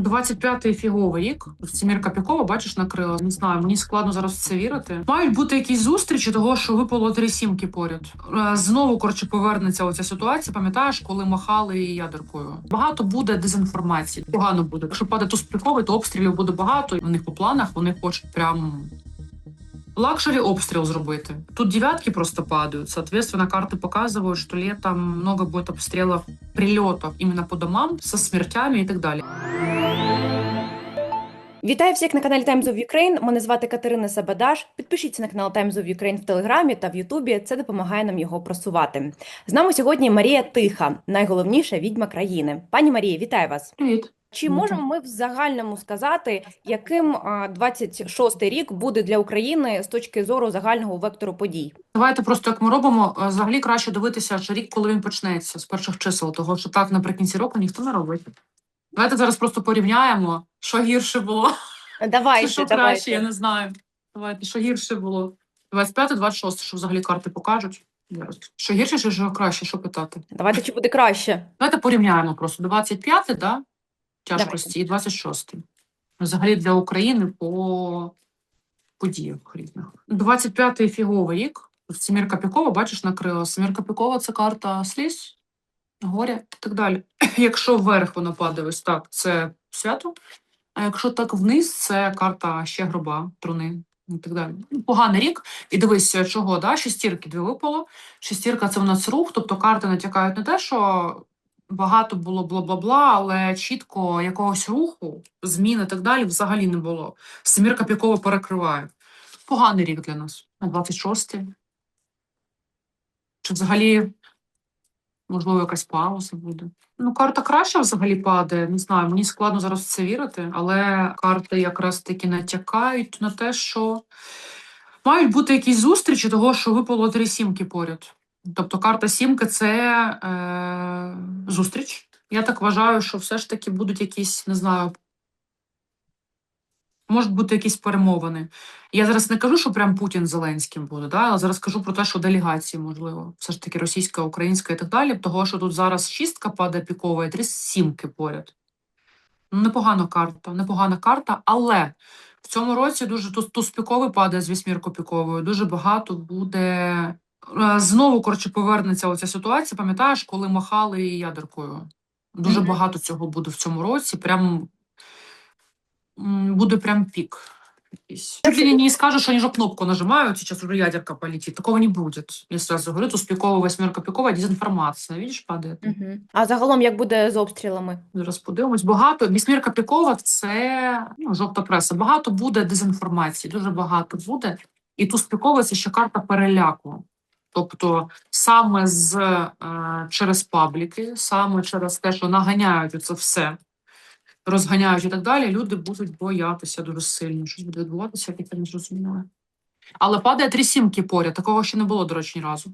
25-й фіговий рік. Сімірка Пікова, бачиш, накрила. Не знаю, мені складно зараз в це вірити. Мають бути якісь зустрічі того, що випало три сімки поряд. Е, Знову коротше повернеться оця ситуація. Пам'ятаєш, коли махали ядеркою? Багато буде дезінформації. Погано буде. Якщо паде туз піковий, то обстрілів буде багато. В них по планах вони хочуть прям. Лакшери обстрел зробити. Тут девятки просто падают. Соответственно, карты показывают, что летом много будет обстрелов, прилетов именно по домам со смертями и так далее. Вітаю всіх на каналі Times of Ukraine. Мене звати Катерина Сабадаш. Підпишіться на канал Times of Ukraine в Телеграмі та в Ютубі. Це допомагає нам його просувати. З нами сьогодні Марія Тиха, найголовніша відьма країни. Пані Марія, вітаю вас. Привіт. Чи можемо ми в загальному сказати, яким а, 26-й рік буде для України з точки зору загального вектору подій? Давайте просто як ми робимо, е, взагалі краще дивитися аж рік, коли він почнеться з перших чисел, того що так наприкінці року ніхто не робить. Давайте зараз просто порівняємо, що гірше було, Давайте, що краще, я не знаю. Давайте, що гірше було. 25 26 що взагалі карти покажуть. Що гірше, чи що краще, що питати? Давайте чи буде краще? Давайте порівняємо просто 25, да, тяжкості, і 26. Взагалі для України по подіях різних. 25-й фіговий рік. Сімірка Пікова, бачиш, накрила. Сімірка Пікова це карта сліз, горя і так далі. Якщо вверх вона падає ось так, це свято. А якщо так вниз, це карта ще гроба, труни і так далі. Поганий рік. І дивись, чого, да? шестірки дві випало. Шестірка це в нас рух, тобто карти натякають на те, що багато було бла-бла-бла, але чітко якогось руху, змін і так далі взагалі не було. Семірка Пікова перекриває. Поганий рік для нас. На 26-й. Чи взагалі, можливо, якась пауза буде? Ну, карта краща взагалі падає. Не знаю, мені складно зараз в це вірити, але карти якраз таки натякають на те, що мають бути якісь зустрічі того, що випало три сімки поряд. Тобто карта сімки це е, зустріч. Я так вважаю, що все ж таки будуть якісь, не знаю, можуть бути якісь перемовини. Я зараз не кажу, що прям Путін Зеленським буде, да? але зараз кажу про те, що делегації, можливо, все ж таки російська, українська і так далі. Того, що тут зараз шістка падає пікова і три сімки поряд. Ну, непогана карта, непогана карта, але в цьому році дуже туз, туз піковий падає з вісьмірку піковою. Дуже багато буде. Е, Знову, коротше, повернеться оця ситуація. Пам'ятаєш, коли махали ядеркою? Дуже Мгм. багато цього буде в цьому році. Прям буде прям пік. Чуть ли не, скажешь, что они же кнопку нажимают, сейчас уже ядерка полетит. Такого не будет. Я сразу говорю, тут пиковая, восьмерка пиковая, дезинформация. Видишь, падает. Угу. А загалом як буде з обстрілами? Зараз подивимось. Багато. Вісьмірка пікова це ну, жовта преса. Багато буде дезінформації, дуже багато буде. І тут пікова це ще карта переляку. Тобто саме з, е, через пабліки, саме через те, що наганяють це все, розганяють і так далі, люди будуть боятися дуже сильно. Щось буде відбуватися, як я не зрозуміла. Але падає три сімки поряд, такого ще не було, до речі, ні разу.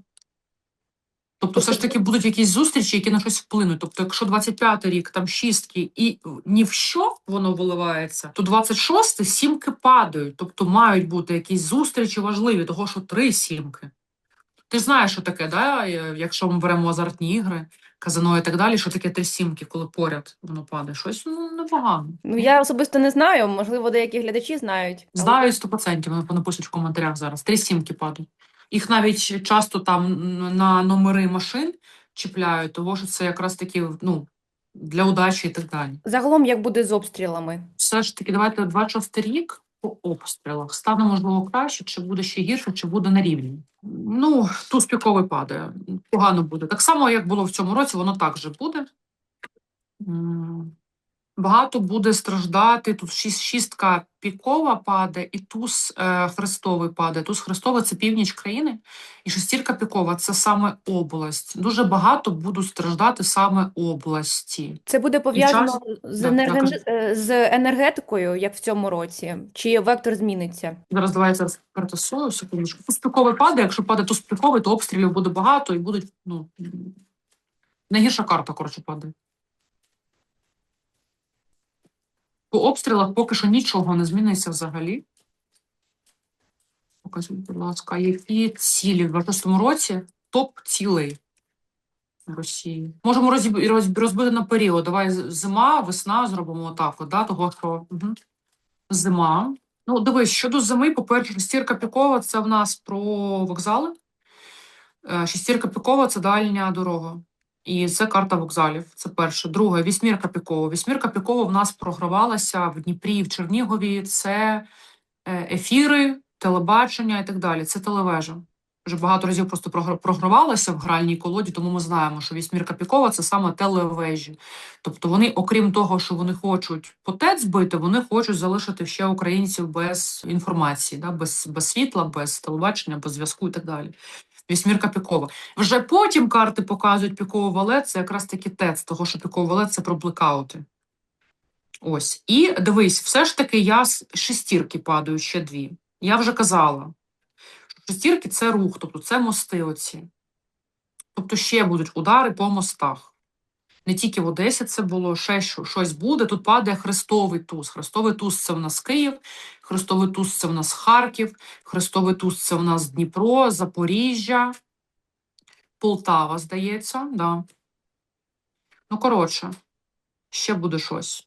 Тобто, все ж таки будуть якісь зустрічі, які на щось вплинуть. Тобто, якщо 25-й рік там шістки і ні в що воно виливається, то 26-й сімки падають. Тобто мають бути якісь зустрічі важливі, того що три сімки. Ти ж знаєш, що таке, да? якщо ми беремо азартні ігри, казино і так далі, що таке три сімки, коли поряд воно падає. Щось ну, непогано. Ну я особисто не знаю, можливо, деякі глядачі знають. але- Знаю 100%, вони напишуть в коментарях зараз. Три сімки падають. Їх навіть часто там на номери машин чіпляють, тому що це якраз таки ну, для удачі і так далі. Загалом як буде з обстрілами? Все ж таки, давайте 26 рік обстрілах. Стане, можливо, краще, чи буде ще гірше, чи буде на рівні. Ну, туз піковий падає. Погано буде. Так само, як було в цьому році, воно так же буде. Багато буде страждати. Тут шість, шістка пікова падає, і туз е, хрестовий падає. Туз хрестовий це північ країни, і шестірка пікова це саме область. Дуже багато будуть страждати саме області. Це буде пов'язано час- з, енерген... з енергетикою, як в цьому році, чи вектор зміниться? Зараз давай я зараз перетасую секундочку. Туз піковий падає. Якщо падає туз піковий, то обстрілів буде багато і будуть ну найгірша карта, коротше, падає. По обстрілах поки що нічого не зміниться взагалі. Покажіть, будь ласка, які цілі в 26 році топ цілей. Росії. Можемо розбити на період. Давай зима, весна зробимо отак, от, да, того що угу. зима. Ну, дивись, щодо зими, по-перше, шестірка пікова це в нас про вокзали. Е, Шестірка пікова це дальня дорога. І це карта вокзалів. Це перше. Друге, вісьмірка пікова. Вісьмірка пікова в нас програвалася в Дніпрі в Чернігові. Це е, ефіри, телебачення і так далі. Це телевежа. Вже багато разів просто програ- програвалася в гральній колоді, тому ми знаємо, що вісьмірка пікова це саме телевежі. Тобто вони, окрім того, що вони хочуть потець збити, вони хочуть залишити ще українців без інформації, да? без, без світла, без телебачення, без зв'язку і так далі. Вісьмірка пікова. Вже потім карти показують пікову валет, це якраз таки ТЕЦ, того, що піковий валет це про блекаути. Ось. І дивись, все ж таки я з шестірки падаю ще дві. Я вже казала, що шестірки це рух, тобто це мости оці. Тобто ще будуть удари по мостах. Не тільки в Одесі це було, ще що- щось буде. Тут падає Хрестовий туз. Хрестовий туз це в нас Київ, Хрестовий туз це в нас Харків, Хрестовий туз це в нас Дніпро, Запоріжжя, Полтава, здається, да. Ну, коротше, ще буде щось.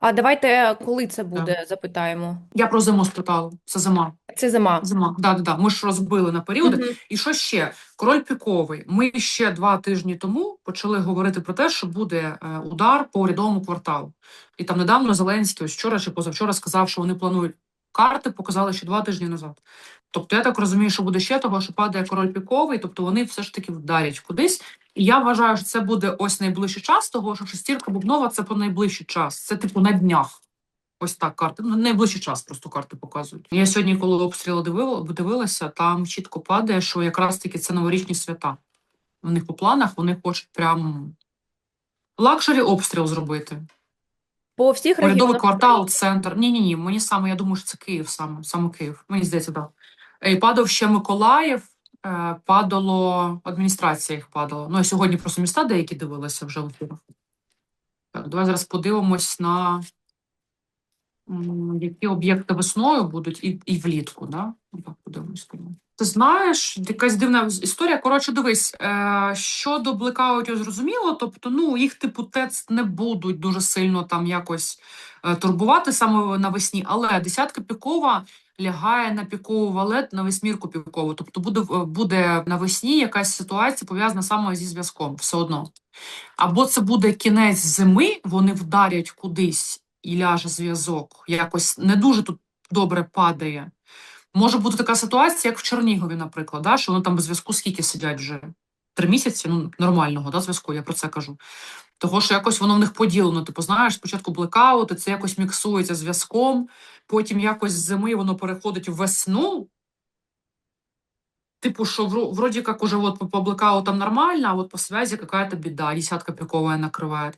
А давайте, коли це буде, запитаємо. Я про зиму спитала. Це зима. Це зима. Зима. Да, да, да. Ми ж розбили на періоди. Угу. І що ще? Король піковий. Ми ще два тижні тому почали говорити про те, що буде е, удар по урядовому кварталу. І там недавно Зеленський, ось вчора чи позавчора, сказав, що вони планують карти, показали ще два тижні назад. Тобто я так розумію, що буде ще того, що падає король піковий, тобто вони все ж таки вдарять кудись. І я вважаю, що це буде ось найближчий час, того що шестірка бубнова це по найближчий час. Це типу на днях. Ось так карти. Ну, найближчий час просто карти показують. Я сьогодні, коли обстріли дивила, дивилася, там чітко падає, що якраз таки це новорічні свята. У них по планах вони хочуть прям лакшері обстріл зробити. По всіх Урядовий регіонах квартал, центр. Ні, ні, ні. Мені саме, я думаю, що це Київ саме, саме Київ. Мені здається, так. І падав ще Миколаїв, е, падало, адміністрація їх падала. Ну, я сьогодні просто міста деякі дивилися вже в. Так, давай зараз подивимось на які об'єкти весною будуть і, і влітку, да? Ну, подивимось. Ти знаєш, якась дивна історія. Коротше, дивись, е, щодо блекаутів зрозуміло, тобто, ну, їх типу ТЕЦ не будуть дуже сильно там якось е, турбувати саме навесні, але десятка пікова лягає на пікову валет на восьмірку пікову. Тобто буде, в- буде навесні якась ситуація пов'язана саме зі зв'язком, все одно. Або це буде кінець зими, вони вдарять кудись і ляже зв'язок. Якось не дуже тут добре падає. Може бути така ситуація, як в Чернігові, наприклад, да, що вони там без зв'язку скільки сидять вже? Три місяці, ну нормального да, зв'язку, я про це кажу. Того, що якось воно в них поділено. Типу, знаєш, спочатку блекаути, це якось міксується зв'язком, потім якось з зими воно переходить в весну. Типу, що вро- вроде как уже вот по, блекаутам нормально, а вот по связи какая-то беда, десятка пиковая накриває.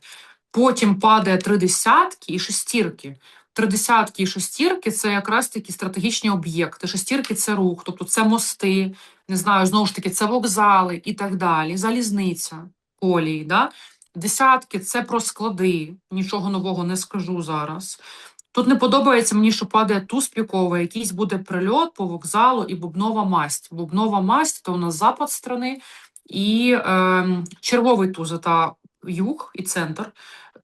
Потім падає три десятки і шестірки. Три десятки і шестірки це якраз такі стратегічні об'єкти. Шестірки це рух, тобто це мости, не знаю, знову ж таки, це вокзали і так далі, залізниця, колії. Да? Десятки це про склади. Нічого нового не скажу зараз. Тут не подобається мені, що падає туз піковий, якийсь буде прильот по вокзалу і бубнова масть. Бубнова масть то у нас запад страни, і е, червовий туз це юг і центр.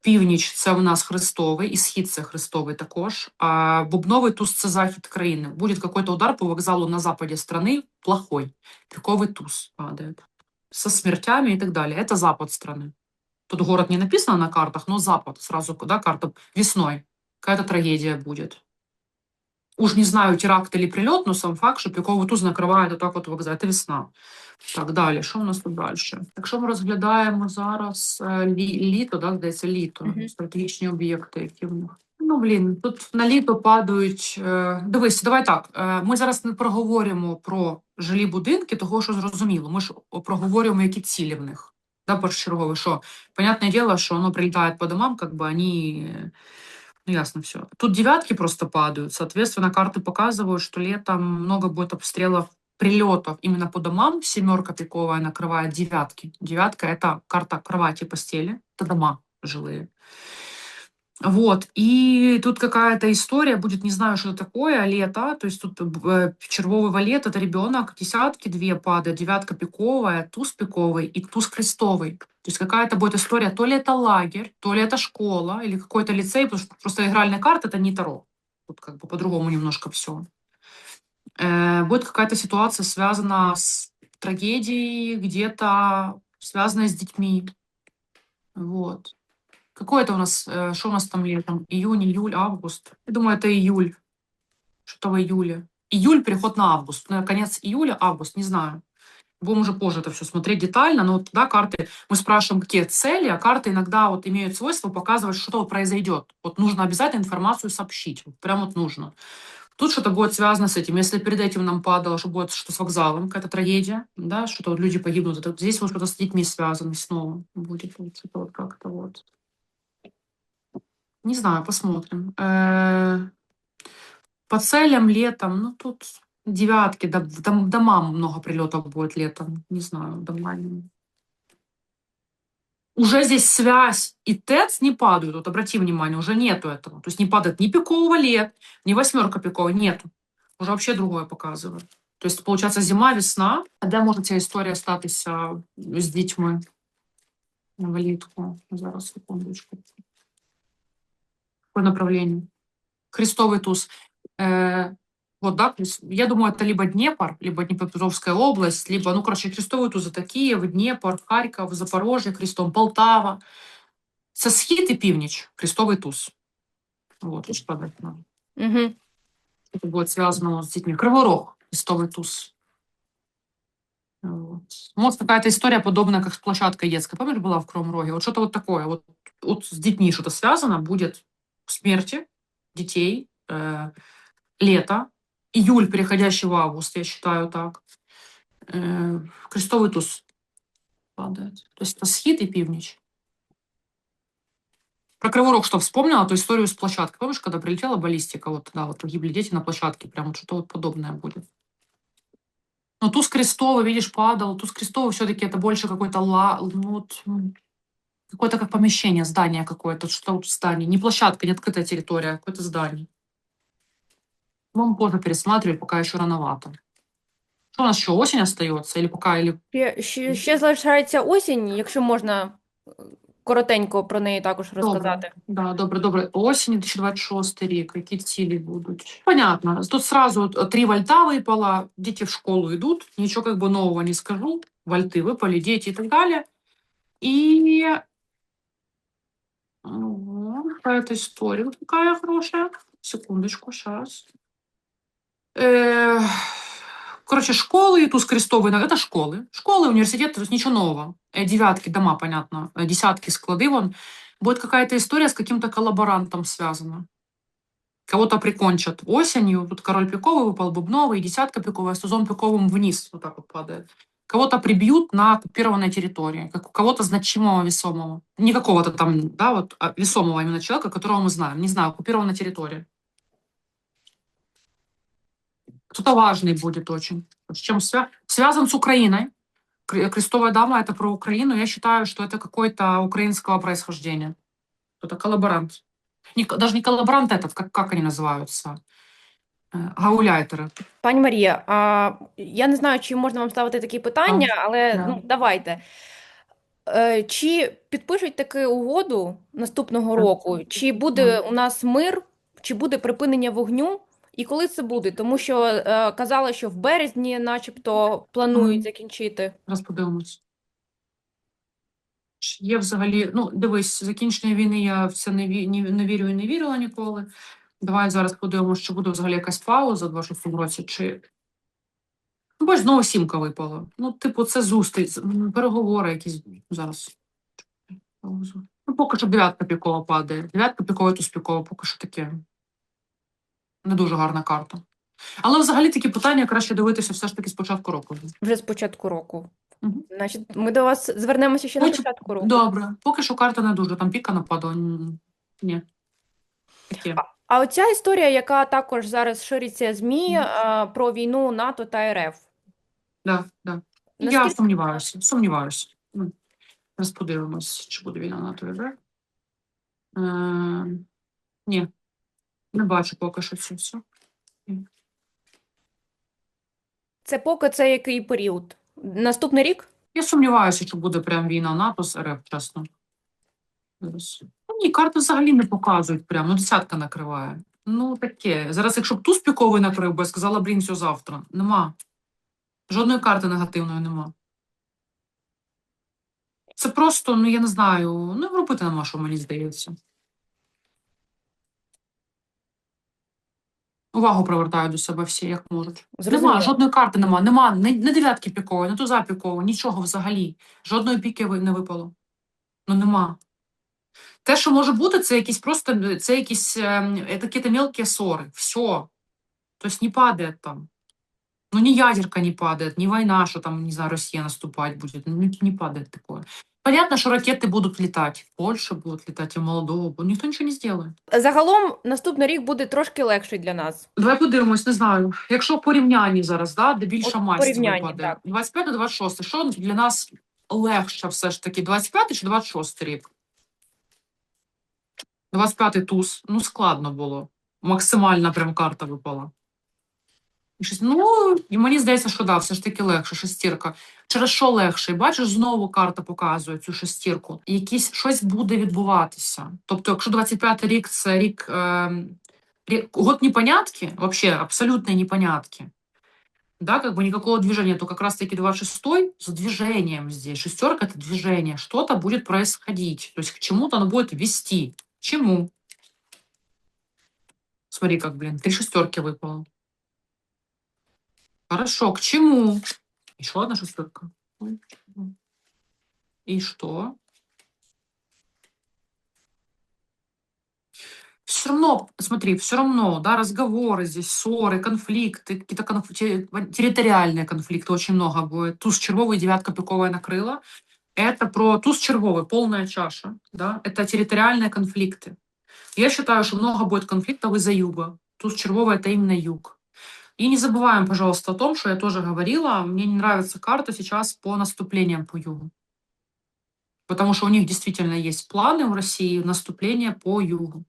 Північ це у нас Хрестовий, і схід це Хрестовий також. А бубновий туз це захід країни. Буде какой-то удар по вокзалу на западі страны, плохой. Піковий туз падает. Со смертями и так далее. Это запад страны. Тут город не написано на картах, но запад сразу, да, карта весной. Какая-то трагедия будет. Уж не знаю, теракт или прилет, но сам факт, що піковий туз накриває так от вокзал. Це весна. Так, далі. Що у нас тут далі? Якщо ми розглядаємо зараз лі, літо, да, здається, літо, Мгм. стратегічні об'єкти, які в них. Ну, блін, тут на літо падають. Е, дивись, давай так. Е, ми зараз не проговорюємо про жилі будинки, того що зрозуміло. Ми ж проговорюємо, які цілі в них. Да, першочергове, що понятное дело, что оно прилетает по домам, как бы они, э, ну ясно все. Тут девятки просто падают, соответственно, карты показывают, что летом много будет обстрелов, прилетов именно по домам. Семерка пиковая накрывает девятки. Девятка – это карта кровати постели, это дома жилые. Вот, и тут какая-то история будет, не знаю, что такое, лето, то есть тут э, червовый валет, это ребенок, десятки две падают, девятка пиковая, туз пиковый и туз крестовый. То есть какая-то будет история, то ли это лагерь, то ли это школа, или какой-то лицей, потому что просто игральная карта это не таро. Тут как бы по-другому немножко все. будет какая-то ситуация связана с трагедией, где-то связанная с детьми. Вот. Какой это у нас, э, что у нас там летом? Июнь, июль, август. Я думаю, это июль. Что-то в июле. Июль, переход на август. На конец июля, август, не знаю. Будем уже позже это все смотреть детально, но вот, да, карты, мы спрашиваем, какие цели, а карты иногда вот имеют свойство показывать, что вот произойдет. Вот нужно обязательно информацию сообщить, вот прям вот нужно. Тут что-то будет связано с этим. Если перед этим нам падало, что будет что-то с вокзалом, какая-то трагедия, да, что-то вот люди погибнут, это здесь вот что-то с детьми связано снова будет. Вот, это вот как-то вот. Не знаю, посмотрим. Э, По целям летом, ну тут девятки, да, в дом- домам много прилетов будет летом. Не знаю, дома. не- Уже здесь связь и ТЭЦ не падают. Вот обрати внимание, уже нету этого. То есть не падает ни пикового лет, ни восьмерка пикового, нету. Уже вообще другое показывает. То есть, получается, зима, весна. А де може ця історія статися з дітьми влітку? Зараз, секундочку. По направлению. Крестовый туз. Э, вот, да, то есть я думаю, это либо Днепр, либо Днепропетровская область, либо, ну, короче, крестовые тузы такие, в Днепр, Харьков, Запорожье, крестом, Полтава. Це схід і північ, крестовий туз. Вот, уж подать надо. Угу. Это будет связано с детьми. Криворог, крестовый туз. Вот. Может, какая-то история подобная, как с площадкой детской. Помнишь, была в Кривом Роге? Вот что-то вот такое. Вот, вот с детьми что-то связано будет смерти детей, э, лето, июль, переходящий в август, я считаю так. Э, крестовый туз падает. То есть это схит и пивнич. Про Криворог что вспомнила, ту историю с площадкой. Помнишь, когда прилетела баллистика, вот тогда вот погибли дети на площадке, прям вот что-то вот подобное будет. Но туз крестовый, видишь, падал. Туз крестовый все-таки это больше какой-то ла... ну, вот, какое-то как помещение, здание какое-то, что вот в здании. Не площадка, не открытая территория, а какое-то здание. Вам позже пересматривать, пока еще рановато. Что у нас еще, осень остается? Или пока, или... Ще, ще, ще залишається осінь, якщо можна е, коротенько про неї також розказати. Да, добре, добре. Осінь 2026 рік, які цілі будуть? Понятно. Тут сразу от три вольта выпало, дети в школу идут, ничего как бы нового не скажу. Вольты выпали, дети и так далее. И Ага, какая-то история вот такая хорошая. Секундочку, сейчас. Короче, школы, туз крестовый, это школы. Школы, университеты, то есть ничего нового. Э, Девятки, дома, понятно. Э, Десятки, склады, вон. Будет какая-то история с каким-то коллаборантом связана. Кого-то прикончат осенью. Тут король пиковый выпал, бубновый, десятка пиковая, с тузом пиковым вниз вот так вот падает. Кого-то прибьют на оккупированной территории, как у кого-то значимого, весомого. Не какого-то там, да, вот, а весомого именно человека, которого мы знаем. Не знаю, оккупированная территория. Кто-то важный будет очень. С чем свя- связан с Украиной. Кре- Крестовая дама это про Украину. Я считаю, что это какой-то украинского происхождения. Это коллаборант. Не даже не коллаборант этот, как, как они называются? Э, Гауляйтеры. Пані Марія, а, я не знаю, чи можна вам ставити такі питання, але да. ну, давайте. Е, Чи підпишуть таки угоду наступного року? Чи буде у нас мир, чи буде припинення вогню? І коли це буде? Тому що е, казали, що в березні, начебто, планують закінчити. Зараз подивимось. Чи Є взагалі, ну, дивись, закінчення війни я в це не, ві, не вірю і не вірила ніколи. Давай зараз подивимося, чи буде взагалі якась пауза в 26 році, чи. Ну, бо знову сімка випала. Ну, типу, це зустріч, переговори якісь зараз. Паузу. Ну, поки що дев'ятка пікова падає. Дев'ятка пікова, туз пікова, поки що таке. Не дуже гарна карта. Але взагалі такі питання краще дивитися все ж таки з початку року. Вже з початку року. Мгм. Значить, ми до вас звернемося ще на Хоч- початку року. Добре, поки що карта не дуже, там піка нападала. Ні. Таке. А оця історія, яка також зараз шириться ЗМІ е, про війну НАТО та РФ. Да, да. Я Наскільки- сумніваюся, сумніваюся. Ну, Зараз подивимось, чи буде війна на ТВ. Е, ні, не бачу поки що це все. Це поки це який період? Наступний рік? Я сумніваюся, що буде прям війна НАТО з РФ, чесно. Зараз. Ні, карти взагалі не показують прям, ну десятка накриває. Ну таке. Зараз, якщо б туз піковий накрив, би я сказала, блін, все завтра. Нема. Жодної карти негативної нема. Це просто, ну я не знаю, ну робити нема, що мені здається. Увагу привертають до себе всі, як можуть. Зрозуміло. Нема, жодної карти нема, нема, не, не дев'ятки пікової, не туза пікової, нічого взагалі. Жодної піки не випало. Ну нема. Те, що може бути, це якісь просто це якісь такі мелкі ссори. Все. Тобто не падає там. Ну, ни ядерка не падает, ни война, что там, не знаю, Россия наступать будет. Ну, не, падает такое. Понятно, что ракеты будут летать. В Польше будут летать, и в Молдову. будут. Никто ничего не сделает. Загалом наступний рік буде трошки легший для нас. Давай подивимось, не знаю. Якщо в порівнянні зараз, да, де більша масть випаде. так. 25 до 26. Що для нас легше все ж таки? 25 чи 26 рік? 25 туз. Ну, складно було. Максимальна прям карта випала. І щось, ну, і мені здається, що да, все ж таки легше, шестірка. Через що легше? І Бачиш, знову карта показує цю шестірку. Якісь щось буде відбуватися. Тобто, якщо 25 рік це рік, е, рік год непонятки, вообще абсолютные непонятки. Да, как бы никакого движения, то как раз-таки 26 с движением здесь. Шестерка это движение, что-то будет происходить. То есть к чему-то оно будет вести. К чему? Смотри, как, блин, три шестерки выпало. Хорошо, к чему? Еще одна шестерка. Ой, м. И что? Все равно, смотри, все равно, да, разговоры здесь, ссоры, конфликты, какие-то конф- те- территориальные конфликты очень много будет. Туз червовый, девятка пиковая накрыла. Это про туз червовый, полная чаша, да, это территориальные конфликты. Я считаю, что много будет конфликтов из-за юга. Туз червовый это именно юг. И не забываем, пожалуйста, о том, что я тоже говорила, мне не нравится карта сейчас по наступлениям по югу. Потому что у них действительно есть планы в России наступления по югу.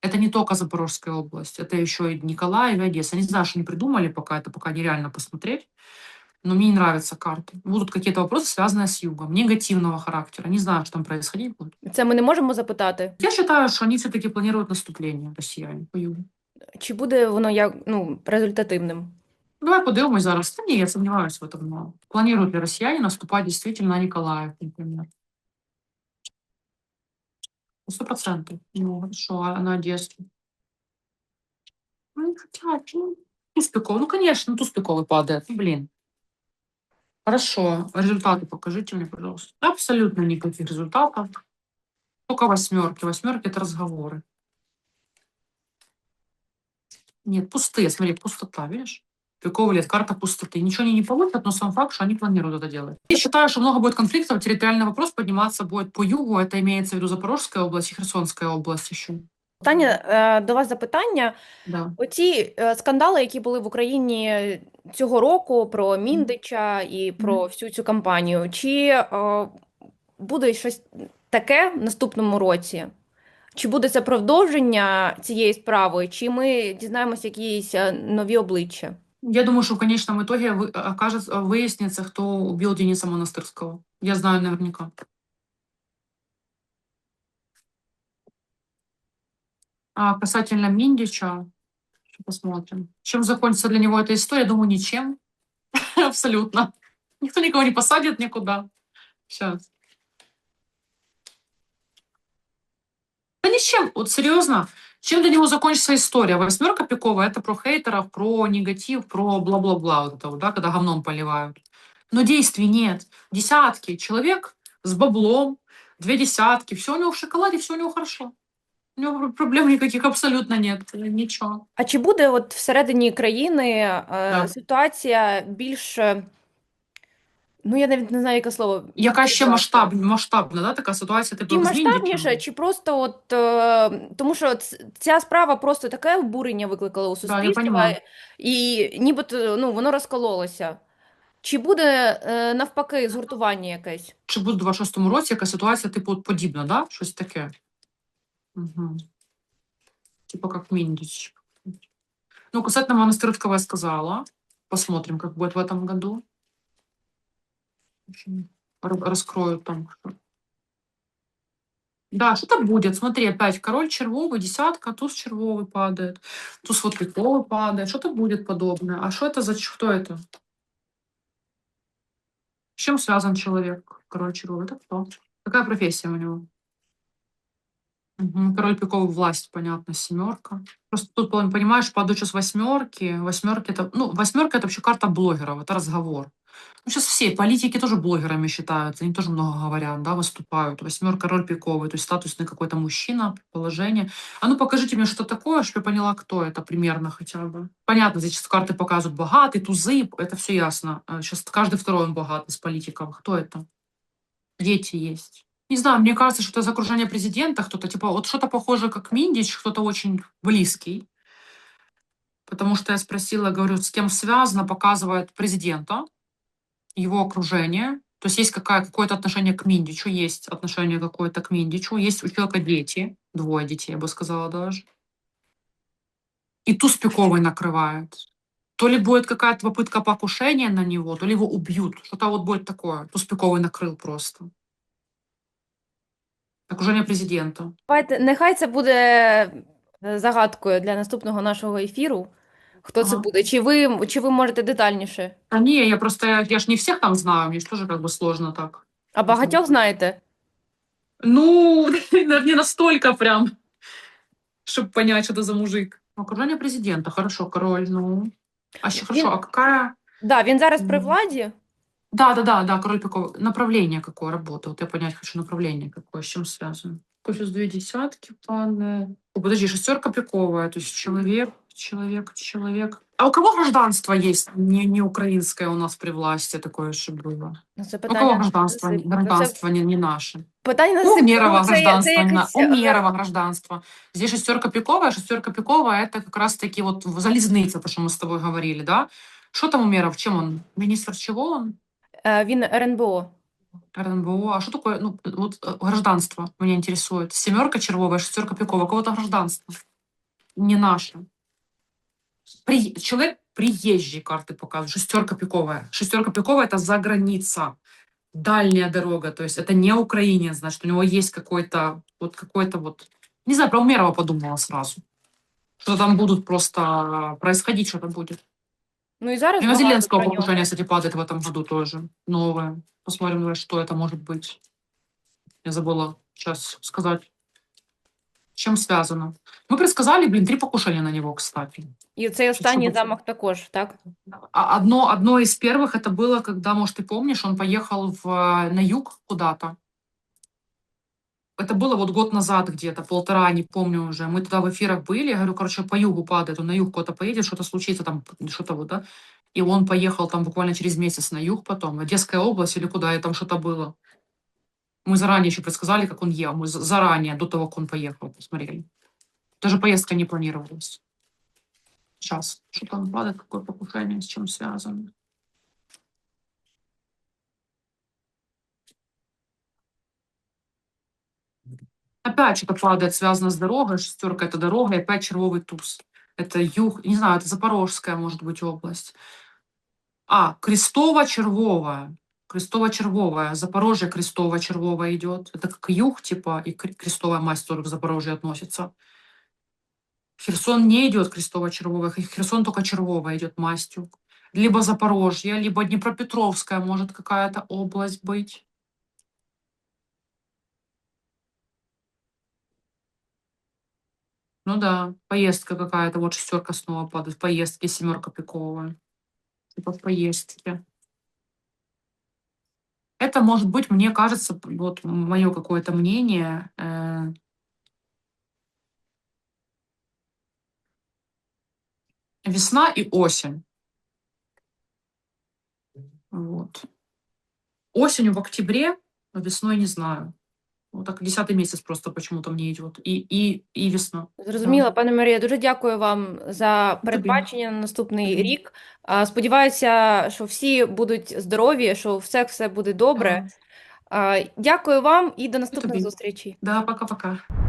Это не только Запорожская область, это еще и Николаев, и Одесса. Не знаю, что они придумали пока, это пока нереально посмотреть. Но мне не нравятся карты. Будут какие-то вопросы, связанные с югом, негативного характера. Не знаю, что там происходить будет. Це ми не можемо запитати, Я считаю, что они все-таки планируют наступление россияне по югу. чи буде воно як ну результативним. Давай подивимось зараз. Та ні, я сомневаюсь в этом. Но планируют ли россияне наступать действительно на Николаев, например? Сто процентов. Ну, хорошо, а на Одессу? Ну, не хотят, ну, туз пиковый. Ну, конечно, туз пиковый падает. Ну, блин. Хорошо, результаты покажите мне, пожалуйста. Абсолютно никаких результатов. Только восьмерки. Восьмерки это разговоры. Нет, пустые, смотри, пустота, видишь? Пиковый лет, карта пустоты. Ничего они не получат, но сам факт, что они планируют это делать. Я считаю, что много будет конфликтов, территориальный вопрос подниматься будет по югу, это имеется в виду Запорожская область и Херсонская область еще. Останнє е, до вас запитання. Да. Оці е, скандали, які були в Україні цього року про Міндича і про всю цю кампанію, чи е, буде щось таке в наступному році? Чи буде це продовження цієї справи, чи ми дізнаємося якісь е, нові обличчя? Я думаю, что в конечном итоге вы- окажется, выяснится, кто убил Дениса Монастырского. Я знаю наверняка. А касательно Миндича, посмотрим. Чем закончится для него эта история? Думаю, ничем. Абсолютно. Никто никого не посадит никуда. Сейчас. Да ничем, вот серьезно. Чем для него закончится история? Восьмерка пиковая это про хейтеров, про негатив, про бла-бла-бла, вот это вот, да, когда говном поливают. Но действий нет. Десятки. Человек с баблом, две десятки, все у него в шоколаде, все у него хорошо. У пр- проблем никаких абсолютно нет. Ничего. А чи буде от всередині країни е, ситуація більш, е, ну я навіть не знаю, яке слово. Яка ще масштаб, масштабна, да, така ситуація Чи типу з масштабніше, чи просто от е, тому, що ц- ця справа просто таке обурення викликала у я суспільства, понімаю. і нібито ну воно розкололося. Чи буде е, навпаки згуртування якесь? Чи буде у 26-му році яка ситуація, типу, от подібна, да? Щось таке. Мгм. Типа как Миндич. Ну, касательно Монастырского я сказала. Посмотрим, как будет в этом году. В общем, р- Раскрою там. Да, что-то будет. Смотри, опять король червовый, десятка, туз червовый падает, туз вот пиковый падает. Что-то будет подобное. А что это за... Кто это? С чем связан человек, король червовый? Это кто? Какая профессия у него? Король пиковый власть, понятно, семерка. Просто тут, пон- понимаешь, падают сейчас восьмерки. Восьмерки это, ну, восьмерка это вообще карта блогеров, это разговор. Ну, сейчас все политики тоже блогерами считаются, они тоже много говорят, да, выступают. Восьмерка, король пиковый, то есть статусный какой-то мужчина, положение. А ну покажите мне, что такое, чтобы я поняла, кто это примерно хотя бы. Понятно, здесь сейчас карты показывают богатый, тузы, это все ясно. Сейчас каждый второй он богат из политиков. Кто это? Дети есть. Не знаю, мне кажется, что из окружения президента кто-то, типа, вот что-то похоже, как Миндич, кто-то очень близкий. Потому что я спросила, говорю, с кем связано, показывает президента, его окружение. То есть есть какая, какое-то отношение к Миндичу, есть отношение какое-то к Миндичу, есть у человека дети, двое детей, я бы сказала даже. И туз пиковый накрывает. То ли будет какая-то попытка покушения на него, то ли его убьют. Что-то вот будет такое. Туз пиковый накрыл просто. Окружение президента. Давайте, нехай це буде е, загадкою для наступного нашого ефіру. Хто це Ага. буде? Чи ви, чи ви можете детальніше? Да не, я просто, я, я ж не всех там знаю, мне ж тоже как бы сложно так. А багатьох знаєте? Ну, не настолько прям, чтобы понять, что это за мужик. Окружение президента, хорошо, король, ну. А еще хорошо, а какая... Да, він зараз при Мгм. владі. Да, да, да, да, король какого... Направление какое работы? Вот я понять хочу направление какое, с чем связано. Кофе с две десятки, паны. О, подожди, шестерка пиковая, то есть человек, человек, человек. А у кого гражданство есть не, не украинское у нас при власти такое, чтобы было? Ну, це У кого питання. гражданство, це- не- гражданство не, не наше? Питання У засипку. Мерова Ну, це- це гражданство, не на- якось, у е, Мерова гражданство. Здесь шестерка пиковая, шестерка пиковая, это как раз таки вот залезница, то, что мы с тобой говорили, да? Что там у Меров, чем он? Министр чего он? Е, Він РНБО. РНБО. А что такое, ну, вот э, гражданство меня интересует. Семерка червовая, шестерка пиковая, кого-то гражданство. Не наше. При... Человек приезжий карты показывают. Шестерка пиковая. Шестерка пиковая это за граница. Дальняя дорога. То есть это не украинец, значит, у него есть какой-то вот какой-то вот. Не знаю, про Умерова подумала сразу. Что там будут просто происходить, что-то будет. Ну і зараз И на багато Зеленского про нього. покушение, кстати, падает в этом году тоже. Новое. Посмотрим, давай, что это может быть. Я забыла сейчас сказать. С чем связано. Мы предсказали, блин, три покушения на него, кстати. І цей останній буде? замах також, так? А Одно, одно из первых это было, когда, может, ты помнишь, он поехал в, э, на юг куда-то. Это было вот год назад где-то, полтора, не помню уже. Мы тогда в эфирах были, я говорю, короче, по югу падает, он на юг куда-то поедет, что-то случится там, что-то вот, да. И он поехал там буквально через месяц на юг потом, Одесская область или куда, и там что-то было. Мы заранее еще предсказали, как он ел. Мы за- заранее, до того, как он поехал, посмотрели. Даже поездка не планировалась. Сейчас. Что там падает, какое покушение, с чем связано. Опять что-то падает, связано с дорогой. Шестерка это дорога, и опять червовый туз. Это юг, не знаю, это Запорожская, может быть, область. А, Крестово-Червовая. Крестово-Червовая. Запорожье Крестово-Червовая идет. Это как юг, типа, и Кре- Крестовая масть тоже к Запорожью относится. Херсон не идет Крестово-Червовая. Хе- Херсон только Червовая идет мастью. Либо Запорожье, либо Днепропетровская может какая-то область быть. Ну да, поездка какая-то, вот шестерка снова падает, поездки, семерка пиковая. Типа в поездке. Это может быть, мне кажется, вот мое какое-то мнение. э, весна и осень. Вот. Осенью в октябре, а весной не знаю. Вот так десятий місяць просто почему-то мне идет. і і, і весна. Зрозуміла, пане Марія, дуже дякую вам за передбачення на наступний рік. Сподіваюся, що всі будуть здорові, що все все буде добре. Дякую вам і до наступних зустрічей. Да, пока-пока.